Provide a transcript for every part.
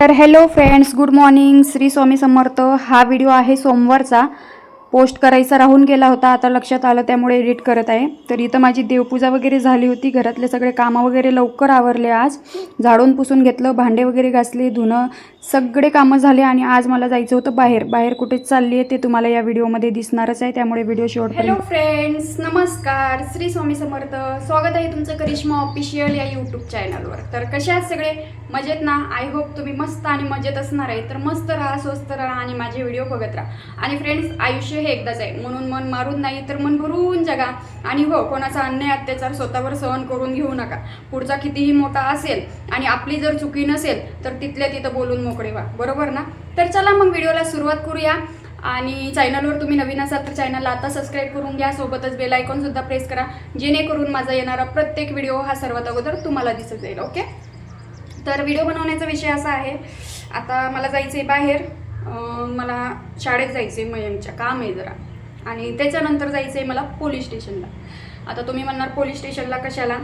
तर hello friends good morning Shri Swami Samarth. हा video आहे सोमवारचा. पोस्ट करायचा राहून गेला होता आता लक्षात आलं त्यामुळे एडिट करत आहे. तर इथं माझी देवपूजा वगैरे झाली होती घरातले सगळे कामं वगैरे लवकर आवरले आज. झाडून पुसून घेतलं भांडे वगैरे घासले धुणं सगळे कामं झाले आणि आज मला जायचं होतं बाहेर. बाहेर कुठे चालली आहे ते तुम्हाला या व्हिडिओमध्ये दिसणारच आहे. त्यामुळे व्हिडिओ शेवट हॅलो फ्रेंड्स नमस्कार. श्री स्वामी समर्थ. स्वागत आहे तुमचं करिश्मा ऑफिशियल या यूट्यूब चॅनलवर तर कशा आहात सगळे? मजेत ना? आय होप तुम्ही मस्त आणि मजेत असणार आहे. तर मस्त राहा स्वस्त राहा आणि माझे व्हिडिओ बघत राहा. आणि फ्रेंड्स आयुष्य हे एकदाच आहे. म्हणून मन मारून नाही तर मन भरून जगा. आणि हो कोणाचा अन्याय अत्याचार स्वतःवर सहन करून घेऊ नका. पुढचा कितीही मोठा असेल आणि आपली जर चुकी नसेल तर तिथल्या तिथं बोलून मोकळे व्हा बरोबर ना? तर चला मग व्हिडिओला सुरुवात करूया. आणि चॅनलवर तुम्ही नवीन असाल तर चॅनलला आता सबस्क्राईब करून घ्या. सोबतच बेल आयकॉन सुद्धा प्रेस करा. जेणेकरून माझा येणारा प्रत्येक व्हिडिओ हा सर्वात अगोदर तुम्हाला दिसत जाईल ओके तर व्हिडिओ बनवण्याचा विषय असा आहे. आता मला जायचं आहे बाहेर मला शाळेत जायचं आहे मयंकच्या. काम आहे जरा. आणि त्याच्यानंतर जायचं आहे मला पोलीस स्टेशनला आता तुम्ही म्हणणार पोलीस स्टेशनला कशाला?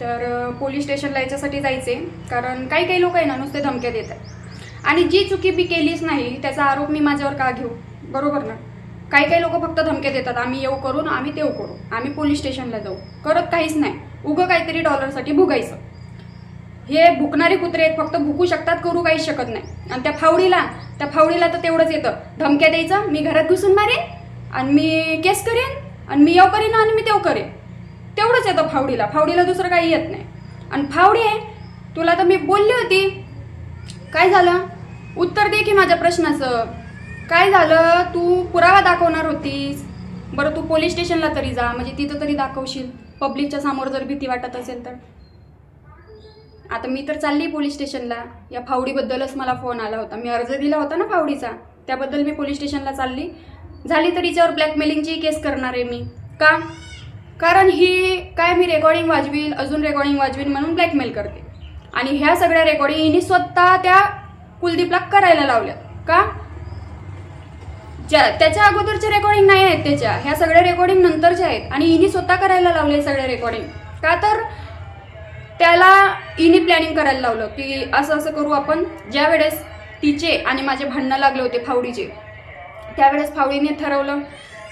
तर पोलीस स्टेशनला याच्यासाठी जायचं आहे कारण काही काही लोक आहे ना नुसते धमक्या देतात. आणि जी चुकी मी केलीच नाही त्याचा आरोप मी माझ्यावर का घेऊ? बरोबर ना? काही काही लोक फक्त धमके देतात आम्ही येऊ करून आम्ही तेव करू आम्ही पोलीस स्टेशनला जाऊ. करत काहीच नाही. उगं काहीतरी डॉलरसाठी भुगायचं. हे भुकणारे कुत्रे आहेत फक्त भुकू शकतात करू काहीच शकत नाही. आणि त्या फावडीला त्या फावडीला तर तेवढंच येतं. धमक्या द्यायचं मी घरात घुसून मारेन आणि मी केस करेन आणि मी येऊ करेन आणि मी तेव करेन. तेवढंच येतं फावडीला. फावडीला दुसरं काही येत नाही. आणि फावडी आहे तुला तर मी बोलली होती. काय झालं? उत्तर दे की माझ्या प्रश्नाचं. काय झालं? तू पुरावा दाखवणार होतीस. बरं तू पोलीस स्टेशनला तरी जा. म्हणजे तिथं तरी दाखवशील. पब्लिकच्या समोर जर भीती वाटत असेल तर. आता मी तर चालली पोलीस स्टेशनला. या फावडीबद्दलच मला फोन आला होता. मी अर्ज दिला होता ना फावडीचा. त्याबद्दल मी पोलीस स्टेशनला चालली. झाली तर हिच्यावर ब्लॅकमेलिंगची केस करणार आहे मी. का? कारण ही काय मी रेकॉर्डिंग वाजवील अजून रेकॉर्डिंग वाजवील म्हणून ब्लॅकमेल करते. आणि ह्या सगळ्या रेकॉर्डिंग हिने स्वतः त्या कुलदीपला करायला लावल्या का? ज्या त्याच्या अगोदरच्या रेकॉर्डिंग नाही आहेत त्याच्या. ह्या सगळ्या रेकॉर्डिंग नंतरच्या आहेत. आणि हिने स्वतः करायला लावले सगळ्या रेकॉर्डिंग का तर त्याला हिने प्लॅनिंग करायला लावलं की असं असं करू आपण. ज्या वेळेस तिचे आणि माझे भांडणं लागले होते फावडीचे त्यावेळेस फावडीने ठरवलं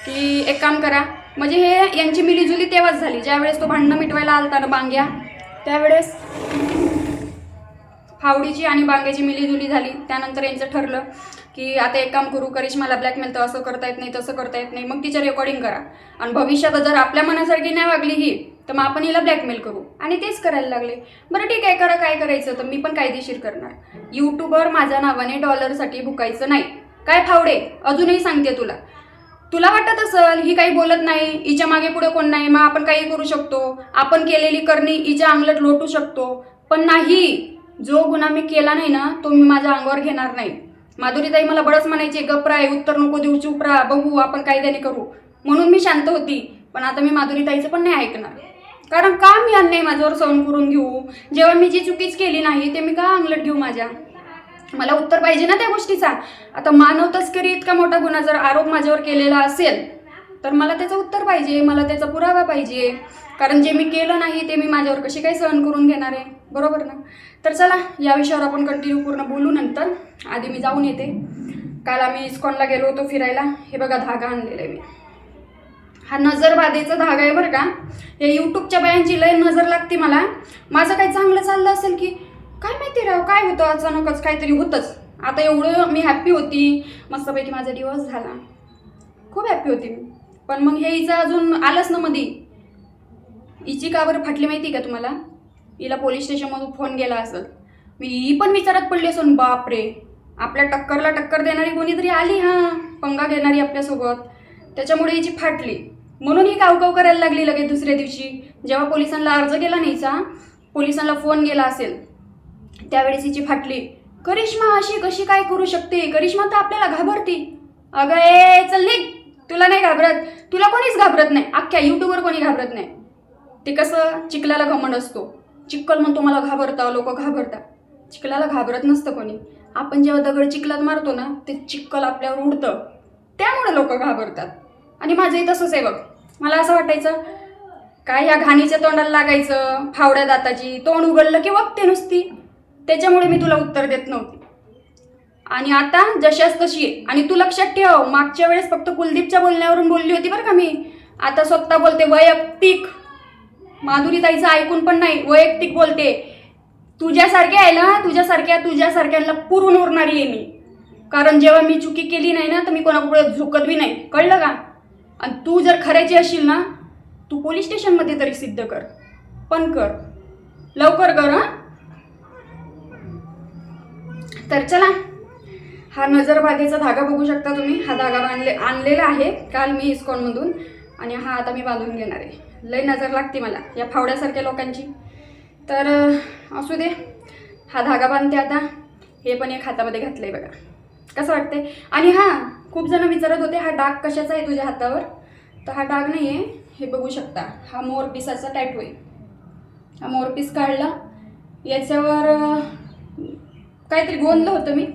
की एक काम करा. म्हणजे हे यांची मिलीजुली तेव्हाच झाली. ज्यावेळेस तो भांडणं मिटवायला आलता ना बांग्या त्यावेळेस फावडीची आणि बांग्याची मिलीजुली झाली. त्यानंतर यांचं ठरलं की आता एक काम करू करिश्माला ब्लॅकमेल तर असं करता येत नाही तसं करता येत नाही. मग तिच्या रेकॉर्डिंग करा. आणि भविष्यात जर आपल्या मनासारखी नाही वागली ही तर मग आपण हिला ब्लॅकमेल करू. आणि तेच करायला लागले. बरं ठीक आहे करा काय करायचं तर मी पण कायदेशीर करणार. यूट्यूबवर माझ्या नावाने डॉलरसाठी भुकायचं नाही. काय फावडे? अजूनही सांगते तुला. तुला वाटत असेल ही काही बोलत नाही हिच्या मागे पुढे कोण नाही मग आपण काही करू शकतो. आपण केलेली करणी हिच्या अंगलट लोटू शकतो. पण नाही. जो गुन्हा मी केला नाही ना तो मी माझ्या अंगावर घेणार नाही. माधुरीताई मला बरंच म्हणायची गप्राय उत्तर नको देऊ चुप राहा बघू आपण कायद्याने करू. म्हणून मी शांत होती पण आता मी माधुरीताईचं पण नाही ऐकणार. कारण का मी अन्याय माझ्यावर सहन करून घेऊ? जेव्हा मी जी चुकीच केली नाही ते मी का अंगलट घेऊ माझ्या? मला उत्तर पाहिजे ना त्या गोष्टीचा? आता मानव तस्करी इतका मोठा गुन्हा जर आरोप माझ्यावर केलेला असेल तर मला त्याचं उत्तर पाहिजे मला त्याचा पुरावा पाहिजे. कारण जे मी केलं नाही ते मी माझ्यावर कशी काही सहन करून घेणार आहे? बरोबर ना? तर चला या विषयावर आपण कंटिन्यू पूर्ण बोलू नंतर. आधी मी जाऊन येते. काल आम्ही इस्कॉनला गेलो होतो फिरायला. हे बघा धागा आणलेला आहे मी. हा नजरबाधेचा धागा आहे बरं का? या यूट्यूबच्या बायांची लय नजर लागते मला. माझं काही चांगलं चाललं असेल की? काय माहिती राव काय होतं? अचानकच काहीतरी होतंच. आता एवढं मी हॅप्पी होती. मस्तपैकी माझा दिवस झाला. खूप हॅप्पी होती मी. पण मग हे हिचं अजून आलंच ना मधी. हिची का बरं फाटली माहिती का तुम्हाला? हिला पोलीस स्टेशनमधून फोन गेला असेल. मी ही पण विचारत पडली असून बापरे आपल्या टक्करला टक्कर देणारी कोणीतरी आली हां? पंगा घेणारी आपल्यासोबत. त्याच्यामुळे हिची फाटली. म्हणून ही कावकाव करायला लागली लगेच दुसऱ्या दिवशी. जेव्हा पोलिसांना अर्ज केला नाहीचा पोलिसांना फोन गेला असेल. त्यावेळेस हिची फाटली. करिश्मा अशी कशी काय करू शकते? करिश्मा तर आपल्याला घाबरती. अगं ए चल निघ. तुला नाही घाबरत. तुला कोणीच घाबरत नाही. अख्ख्या युट्यूबवर कोणी घाबरत नाही. ते कसं चिखलाला घमंड असतो. चिखल म्हणतो मला घाबरता लोक घाबरतात चिखलाला घाबरत नसतं कोणी. आपण जेव्हा दगड चिखलात मारतो ना ते चिखल आपल्यावर उडतं. त्यामुळे लोक घाबरतात. आणि माझंही तसंच आहे बघ. मला असं वाटायचं काय ह्या घाणीच्या तोंडाला लागायचं फावड्या दाताची तोंड उघडलं की बघते नुसती. त्याच्यामुळे मी तुला उत्तर देत नव्हते. आणि आता जशाच तशी आहे. आणि तू लक्षात ठेव मागच्या वेळेस फक्त कुलदीपच्या बोलण्यावरून बोलली होती बरं का मी. आता स्वतः बोलते वैयक्तिक. माधुरी ताईचं ऐकून पण नाही वैयक्तिक बोलते. तुझ्यासारखे आहे ना तुझ्यासारख्या तुझ्यासारख्यांना पुरून उरणारी आहे मी. कारण जेव्हा मी चुकी केली नाही ना तर मी कोणापुढे झुकत बी नाही. कळलं का? आणि तू जर खऱ्याची असशील ना तू पोलीस स्टेशनमध्ये तरी सिद्ध कर. पण कर. लवकर कर हां? तर चला. हा नजरबागेचा धागा बघू शकता तुम्ही. हा धागा बांधले आणलेला आहे काल मी इस्कॉनमधून. आणि हा आता मी बांधून घेणार आहे. लय नजर लागते मला या फावड्यासारख्या लोकांची. तर असू दे हा धागा बांधते आता. हे पण एक हातामध्ये घातलं आहे बघा. कसं वाटते आणि हां खूप जण विचारत होते हा डाग कशाचा आहे तुझ्या हातावर? तर हा डाग नाही आहे हे बघू शकता. हा मोरपिसाचा टॅटू आहे. हा मोरपीस काढला. याच्यावर काहीतरी गोंधलं होतं मी.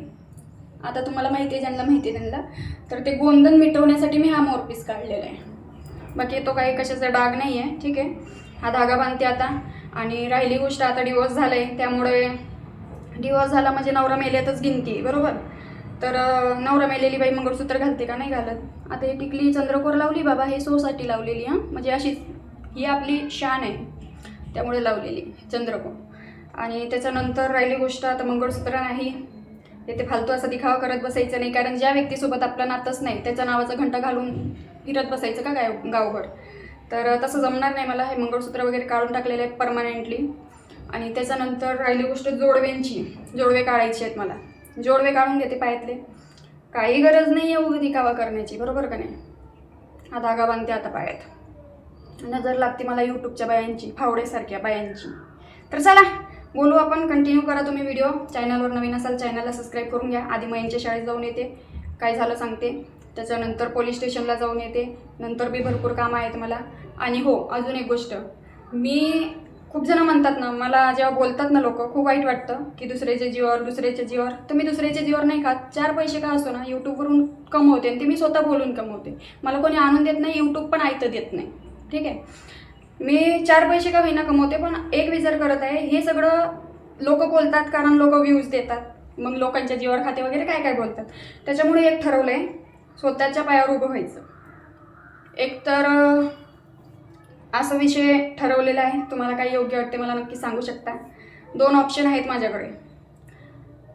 आता तुम्हाला माहिती आहे ज्यांना माहिती आहे त्यांना. तर ते गोंधन मिटवण्यासाठी मी हा मोरपीस काढलेला आहे. बाकी तो काही कशाचा डाग नाही आहे ठीक आहे. हा धागा बांधते आता. आणि राहिली गोष्ट आता डिवोर्स झाला आहे त्यामुळे डिवोर्स झाला म्हणजे नवरा मेल्यातच गिनती बरोबर? तर नवरा मेलेली बाई मंगळसूत्र घालते का? नाही घालत. आता ही टिकली चंद्रकोर लावली बाबा हे सोसाठी लावलेली हां? म्हणजे अशीच ही आपली शान आहे. त्यामुळे लावलेली चंद्रकोर. आणि त्याच्यानंतर राहिली गोष्ट आता मंगळसूत्र नाही. येथे ते फालतू असा दिखावा करत बसायचं नाही कारण ज्या व्यक्तीसोबत आपलं नातंच नाही त्याच्या नावाचा घंटा घालून फिरत बसायचं का गाव गावभर? तर तसं जमणार नाही मला. हे मंगळसूत्र वगैरे काढून टाकलेलं आहे परमनंटली आणि त्याच्यानंतर राहिली गोष्ट जोडव्यांची. जोडवे काढायचे आहेत मला. जोडवे काढून घेते पायातले. काही गरज नाही आहे उगं दिखावा करण्याची. बरोबर का नाही? हा धागा बांधते आता पायात. नजर लागते मला यूट्यूबच्या बायांची फावडेसारख्या बायांची. तर चला बोलू आपण. कंटिन्यू करा तुम्ही व्हिडिओ चॅनलवर नवीन असाल चॅनलला सबस्क्राईब करून घ्या. आधी मयांच्या शाळेत जाऊन येते. काय झालं सांगते. त्याच्यानंतर पोलीस स्टेशनला जाऊन येते. नंतर बी भरपूर कामं आहेत मला. आणि हो अजून एक गोष्ट. मी खूप जण म्हणतात ना मला जेव्हा बोलतात ना लोक खूप वाईट वाटतं की दुसऱ्याच्या जीवावर दुसऱ्याच्या जीवावर. तर मी दुसऱ्याच्या जीवावर नाही खात. चार पैसे का असो ना यूट्यूबवरून कमवते आणि ते मी स्वतः बोलून कमवते. मला कोणी आणून देत नाही यूट्यूब पण ऐकतं देत नाही. ठीक आहे? मी चार पैसे का होईना कमवते पण एक विचार करत आहे हे सगळं लोक बोलतात कारण लोक व्ह्यूज देतात. मग लोकांच्या जीवावर खाते वगैरे काय काय बोलतात? त्याच्यामुळे एक ठरवलं आहे स्वतःच्या पायावर उभं व्हायचं. एक तर असा विषय ठरवलेला आहे. तुम्हाला काही योग्य वाटते मला नक्की सांगू शकता. दोन ऑप्शन आहेत माझ्याकडे.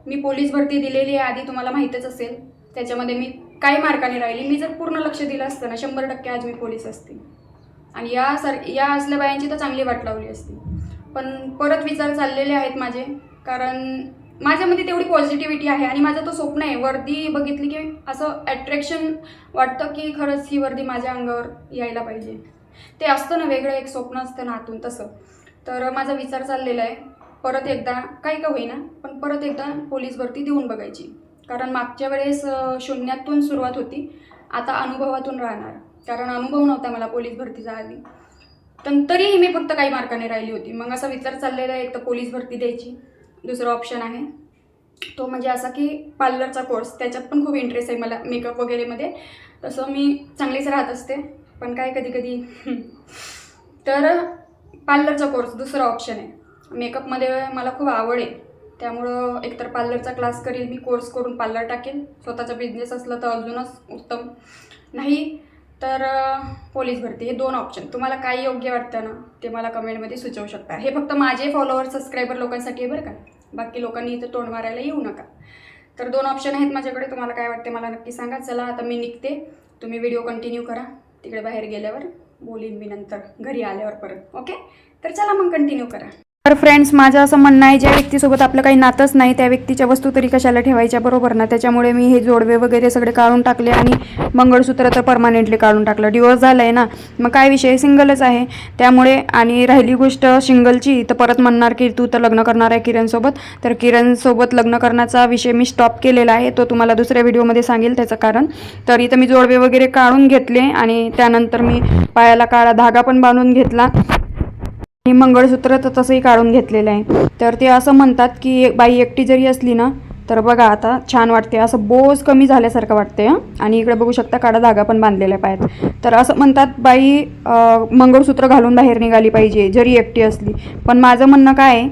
मी पोलीस भरती दिलेली आहे आधी तुम्हाला माहीतच असेल. त्याच्यामध्ये मी काही मार्काने राहिली. मी जर पूर्ण लक्ष दिलं असतं ना शंभर टक्के आज मी पोलीस असते. आणि या सर या असल्या बायांची तर चांगली वाट लावली असती. पण परत विचार चाललेले आहेत माझे. कारण माझ्यामध्ये तेवढी पॉझिटिव्हिटी आहे आणि माझं तो स्वप्न आहे. वर्दी बघितली की असं अट्रॅक्शन वाटतं की खरंच ही वर्दी माझ्या अंगावर यायला पाहिजे. ते असतं ना वेगळं एक स्वप्न असतं ना आतून तसं. तर माझा विचार चाललेला आहे परत एकदा काही का होईना पण परत एकदा पोलीस भरती देऊन बघायची. कारण मागच्या वेळेस शून्यातून सुरुवात होती. आता अनुभवातून राहणार. कारण अनुभव नव्हता मला पोलीस भरतीचा आधी. पण तरीही मी फक्त काही मार्काने राहिली होती. मग असा विचार चाललेला आहे एक तर पोलीस भरती द्यायची. दुसरा ऑप्शन आहे. तो म्हणजे असा की पार्लरचा कोर्स त्याच्यात पण खूप इंटरेस्ट आहे मला मेकअप वगैरेमध्ये तसं मी चांगलीच राहत असते पण काय कधी कधी. तर पार्लरचा कोर्स दुसरा ऑप्शन आहे. मेकअपमध्ये मला खूप आवड आहे. त्यामुळं एकतर पार्लरचा क्लास करील मी कोर्स करून पार्लर टाकेल. स्वतःचा बिझनेस असला तर अजूनच उत्तम. नाही तर पोलीस भरती. हे दोन ऑप्शन तुम्हाला काय योग्य वाटतं ना ते मला कमेंटमध्ये सुचवू शकता. हे फक्त माझे फॉलोअर सबस्क्रायबर लोकांसाठी आहे बरं का. बाकी लोकांनी इथं तोंड मारायला येऊ नका. तर दोन ऑप्शन आहेत माझ्याकडे. तुम्हाला काय वाटते मला नक्की सांगा. चला आता मी निघते. तुम्ही व्हिडिओ कंटिन्यू करा. तिकडे बाहेर गेल्यावर बोलीन मी नंतर. घरी आल्यावर परत. ओके तर चला मग कंटिन्यू करा. तर फ्रेंड्स माझं असं म्हणणं आहे ज्या व्यक्तीसोबत आपलं काही नातंच नाही त्या व्यक्तीच्या वस्तू तरी कशाला ठेवायच्या बरोबर ना? त्याच्यामुळे मी हे जोडवे वगैरे सगळे काढून टाकले आणि मंगळसूत्र तर परमानेंटली काढून टाकलं. डिवोर्स झालं आहे ना? मग काय विषय? सिंगलच आहे. त्यामुळे आणि राहिली गोष्ट सिंगलची तर परत म्हणणार की तू तर लग्न करणार आहे किरणसोबत. तर किरणसोबत लग्न करण्याचा विषय मी स्टॉप केलेला आहे. तो तुम्हाला दुसऱ्या व्हिडिओमध्ये सांगेल त्याचं कारण. तर इथं मी जोडवे वगैरे काढून घेतले आणि त्यानंतर मी पायाला काळा धागा पण बांधून घेतला. आणि मंगळसूत्र तर तसंही काढून घेतलेलं आहे. तर ते असं म्हणतात की एक बाई एकटी जरी असली ना तर बघा आता छान वाटते. असं बोज कमी झाल्यासारखं वाटते आणि इकडे बघू शकता काळा धागा पण बांधलेला आहे पायात. तर असं म्हणतात बाई मंगळसूत्र घालून बाहेर निघाली पाहिजे जरी एकटी असली. पण माझं म्हणणं काय आहे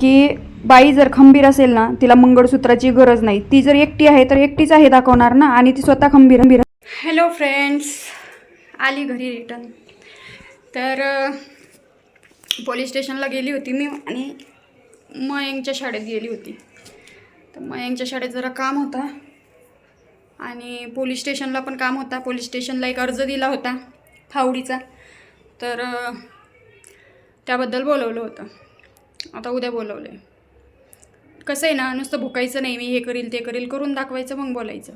की बाई जर खंबीर असेल ना तिला मंगळसूत्राची गरज नाही. ती जर एकटी आहे तर एकटीच आहे दाखवणार ना आणि ती स्वतः खंबीर खंबीर हॅलो फ्रेंड्स आली घरी रिटर्न तर पोलीस स्टेशनला गेली होती मी आणि मयंकच्या शाळेत गेली होती. तर मयंकच्या शाळेत जरा काम होता आणि पोलीस स्टेशनला पण काम होता. पोलीस स्टेशनला एक अर्ज दिला होता फावडीचा. तर त्याबद्दल बोलवलं होतं. आता उद्या बोलवलं आहे कसं आहे ना नुसतं भुकायचं नाही मी हे करील ते करील करून दाखवायचं मग बोलायचं.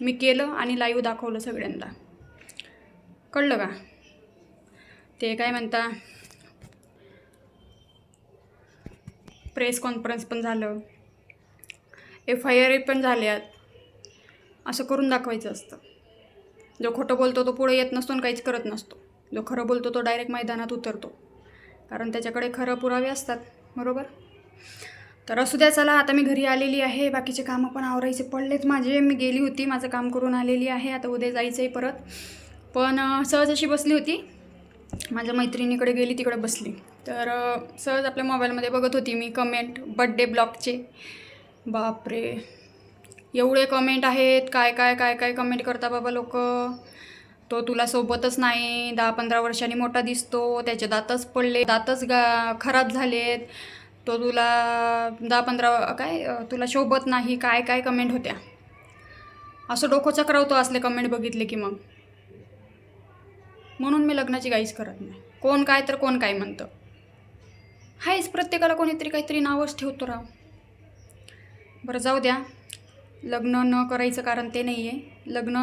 मी केलं आणि लाईव्ह दाखवलं सगळ्यांना. कळलं का? ते काय म्हणता? प्रेस कॉन्फरन्स पण झालं. एफ आय आर पण झाल्यात. असं करून दाखवायचं असतं. जो खोटं बोलतो तो पुढे येत नसतो आणि काहीच करत नसतो. जो खरं बोलतो तो डायरेक्ट मैदानात उतरतो. कारण त्याच्याकडे खरं पुरावे असतात. बरोबर? तर असू द्या चला आता मी घरी आलेली आहे. बाकीचे कामं पण आवरायचे पडलेत माझे. मी गेली होती माझं काम करून आलेली आहे. आता उद्या जायचं आहे परत. पण सहज अशी बसली होती. माझ्या मैत्रिणीकडे गेली तिकडे बसली. तर सहज आपल्या मोबाईलमध्ये बघत होती मी कमेंट बड्डे ब्लॉगचे बापरे. एवढे कमेंट आहेत काय काय काय काय कमेंट करता बाबा लोक? तो तुला सोबतच नाही दहा पंधरा वर्षांनी मोठा दिसतो त्याचे दातच पडले दातच गा खराब झालेत. तो तुला दहा पंधरा काय तुला शोभत नाही काय काय कमेंट होत्या? असं डोकं चक्रवतो असले कमेंट बघितले की मग. म्हणून मी लग्नाची काहीच करत नाही. कोण काय तर कोण काय म्हणतं. हायच प्रत्येकाला कोणीतरी काहीतरी नावच ठेवतो राव. बरं जाऊ द्या. लग्न न करायचं कारण ते नाही आहे लग्न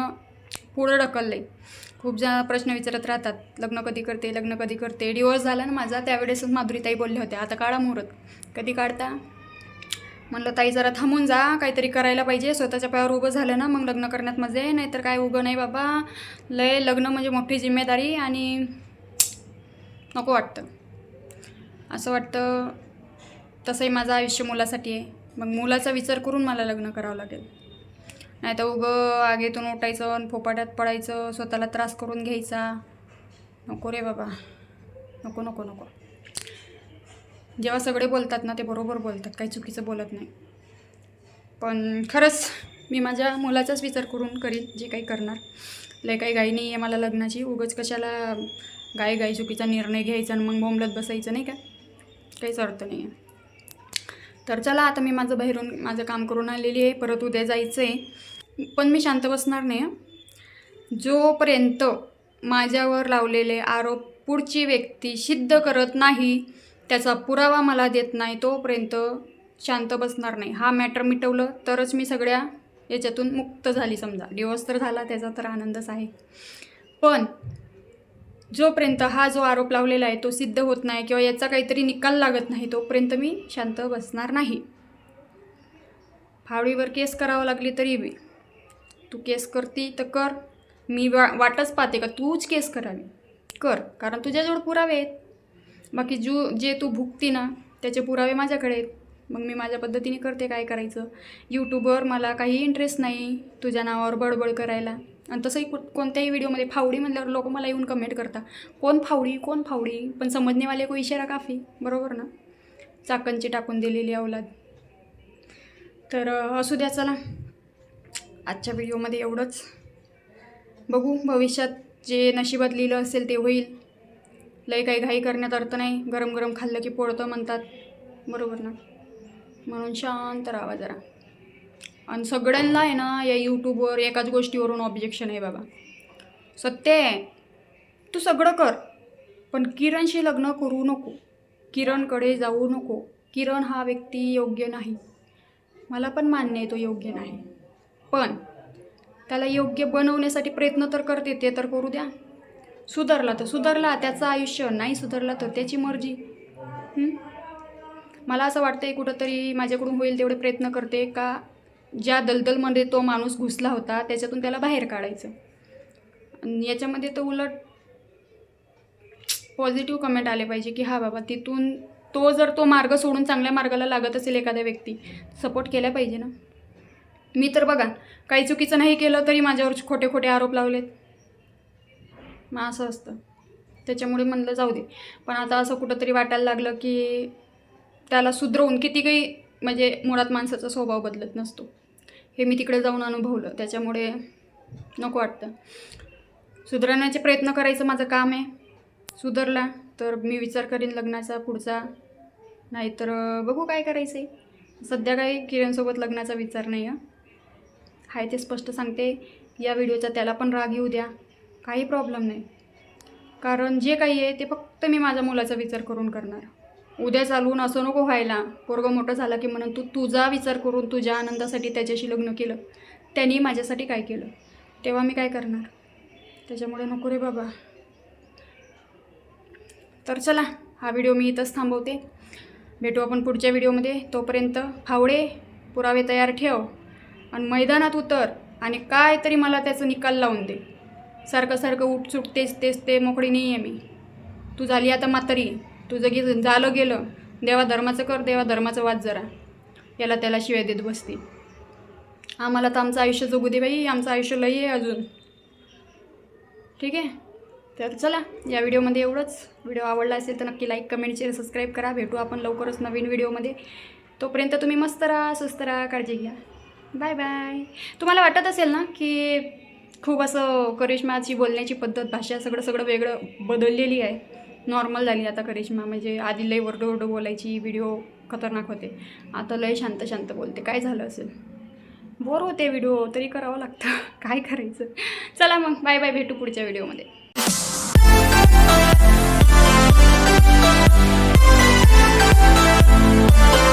पुढं ढकललं आहे खूप जण प्रश्न विचारत राहतात लग्न कधी करते लग्न कधी करते? डिवोर्स झाला ना माझा त्यावेळेसच माधुरीताई बोलल्या होत्या आता काढा मुहूर्त. कधी काढता? म्हणलं ताई जरा थांबून जा काहीतरी करायला पाहिजे. स्वतःच्या पायावर उभं झालं ना मग लग्न करण्यात मजा आहे नाहीतर काय उभं नाही बाबा. लय लग्न म्हणजे मोठी जिम्मेदारी आणि नको वाटतं. असं वाटतं तसंही माझं आयुष्य मुलासाठी आहे. मग मुलाचा विचार करून मला लग्न करावं लागेल. नाही तर उगं आगेतून उठायचं आणि फोपाट्यात पडायचं स्वतःला त्रास करून घ्यायचा. नको रे बाबा. नको नको नको. जेव्हा सगळे बोलतात ना ते बरोबर बोलतात. काही चुकीचं बोलत नाही. पण खरंच मी माझ्या मुलाचाच विचार करून करीन जे काही करणार. लय काही गाई नाही आहे मला लग्नाची. उगच कशाला गाय गाई चुकीचा निर्णय घ्यायचा आणि मग बोंबलत बसायचं नाही का? काहीच अर्थ नाही आहे तर चला आता मी माझं बाहेरून माझं काम करून आलेली आहे. परत उद्या जायचं आहे पण मी शांत बसणार नाही जोपर्यंत माझ्यावर लावलेले आरोप पुढची व्यक्ती सिद्ध करत नाही त्याचा पुरावा मला देत नाही तोपर्यंत शांत बसणार नाही. हा मॅटर मिटवलं तरच मी सगळ्या याच्यातून मुक्त झाली समजा. डिवोर्स तर झाला त्याचा तर आनंदच आहे. पण जोपर्यंत हा जो आरोप लावलेला आहे तो सिद्ध होत नाही किंवा याचा काहीतरी निकाल लागत नाही तोपर्यंत मी शांत बसणार नाही. फावडीवर केस करावं लागली तरी बी. तू केस करती तर कर. मी वा वाटच पाहते का तूच केस करावी. कर कारण तुझ्याजवळ पुरावे आहेत. बाकी जो जे तू भुगती ना त्याचे पुरावे माझ्याकडे आहेत. मग मी माझ्या पद्धतीने करते काय करायचं? यूट्यूबवर मला काही इंटरेस्ट नाही तुझ्या नावावर बडबड करायला. आणि तसंही कुठ कोणत्याही व्हिडिओमध्ये फावडी म्हणल्यावर लोक मला येऊन कमेंट करतात कोण फावडी? कोण फावडी? पण समजणेवाले को इशारा काफी. बरोबर ना? चाकणची टाकून दिलेली अवलाद तर असू द्या चला. आजच्या व्हिडिओमध्ये एवढंच. बघू भविष्यात जे नशिबात लिहिलं असेल ते होईल. लय काही घाई करण्यात अर्थ नाही. गरम गरम खाल्लं की पोळतं म्हणतात. बरोबर ना? म्हणून शांत राहावा जरा. आणि सगळ्यांना आहे ना या यूट्यूबवर एकाच गोष्टीवरून ऑब्जेक्शन आहे बाबा. सत्य आहे. तू सगळं कर. पण किरणशी लग्न करू नको. किरणकडे जाऊ नको. किरण हा व्यक्ती योग्य नाही. मला पण मान्य आहे तो योग्य नाही. पण त्याला योग्य बनवण्यासाठी प्रयत्न तर करते ते तर करू द्या. सुधारला तर सुधारला त्याचं आयुष्य नाही सुधारला तर त्याची मर्जी. मला असं वाटतं आहे कुठंतरी माझ्याकडून होईल तेवढे प्रयत्न करते का? ज्या दलदलमध्ये तो माणूस घुसला होता त्याच्यातून त्याला बाहेर काढायचं. आणि याच्यामध्ये तर उलट पॉझिटिव्ह कमेंट आले पाहिजे की हा बाबा तिथून तो जर तो मार्ग सोडून चांगल्या मार्गाला लागत असेल एखाद्या व्यक्ती सपोर्ट केला पाहिजे ना? मी तर बघा काही चुकीचं नाही केलं तरी माझ्यावर खोटे खोटे आरोप लावलेत. मग असं असतं. त्याच्यामुळे म्हणलं जाऊ दे. पण आता असं कुठंतरी वाटायला लागलं की त्याला सुधरवून किती काही म्हणजे मुळात माणसाचा स्वभाव बदलत नसतो. हे मी तिकडे जाऊन अनुभवलं. त्याच्यामुळे नको वाटतं. सुधारण्याचे प्रयत्न करायचं माझं काम आहे. सुधारला तर मी विचार करीन लग्नाचा पुढचा. नाहीतर बघू काय करायचं आहे सध्या काही किरणसोबत लग्नाचा विचार नाही आहे हाय ते स्पष्ट सांगते. या व्हिडिओचा त्याला पण राग येऊ द्या. काही प्रॉब्लेम नाही. कारण जे काही आहे ते फक्त मी माझ्या मुलाचा विचार करून करणार. उद्या चालवून असं नको व्हायला. पोरगं मोठं झाला की म्हणून तू तुझा विचार करून तुझ्या आनंदासाठी त्याच्याशी लग्न केलं. त्यांनी माझ्यासाठी काय केलं? तेव्हा मी काय करणार? त्याच्यामुळे नको रे बाबा. तर चला हा व्हिडिओ मी इथंच थांबवते. भेटू आपण पुढच्या व्हिडिओमध्ये. तोपर्यंत फावडे पुरावे तयार ठेव आणि मैदानात उतर आणि काय तरी मला त्याचं निकाल लावून दे. सारखं सारखं उठसूट तेच तेच ते मोकळी नाही आहे मी. तू झाली आता म्हातारी. तुझं की झालं गेलं देवा धर्माचं कर देवा धर्माचं वाद जरा. याला त्याला शिवाय देत बसते. आम्हाला तर आमचं आयुष्य जगू दे बाई आमचं आयुष्य लई आहे अजून. ठीक आहे? तर चला या व्हिडिओमध्ये एवढंच. व्हिडिओ आवडला असेल तर नक्की लाईक कमेंट शेअर सबस्क्राईब करा. भेटू आपण लवकरच नवीन व्हिडिओमध्ये. तोपर्यंत तुम्ही मस्त राहा स्वस्त राहा काळजी घ्या. बाय बाय तुम्हाला वाटत असेल ना की खूप असं करिश्माची बोलण्याची पद्धत भाषा सगळं सगळं वेगळं बदललेली आहे. नॉर्मल झाली आता करिश्मा. म्हणजे आधी लय ओरडो ओरडो बोलायची व्हिडिओ खतरनाक होते. आता लय शांत शांत बोलते. काय झालं असेल? बोर होते व्हिडिओ तरी करावं लागतं. काय करायचं? चला मग बाय बाय भेटू पुढच्या व्हिडिओमध्ये. Thank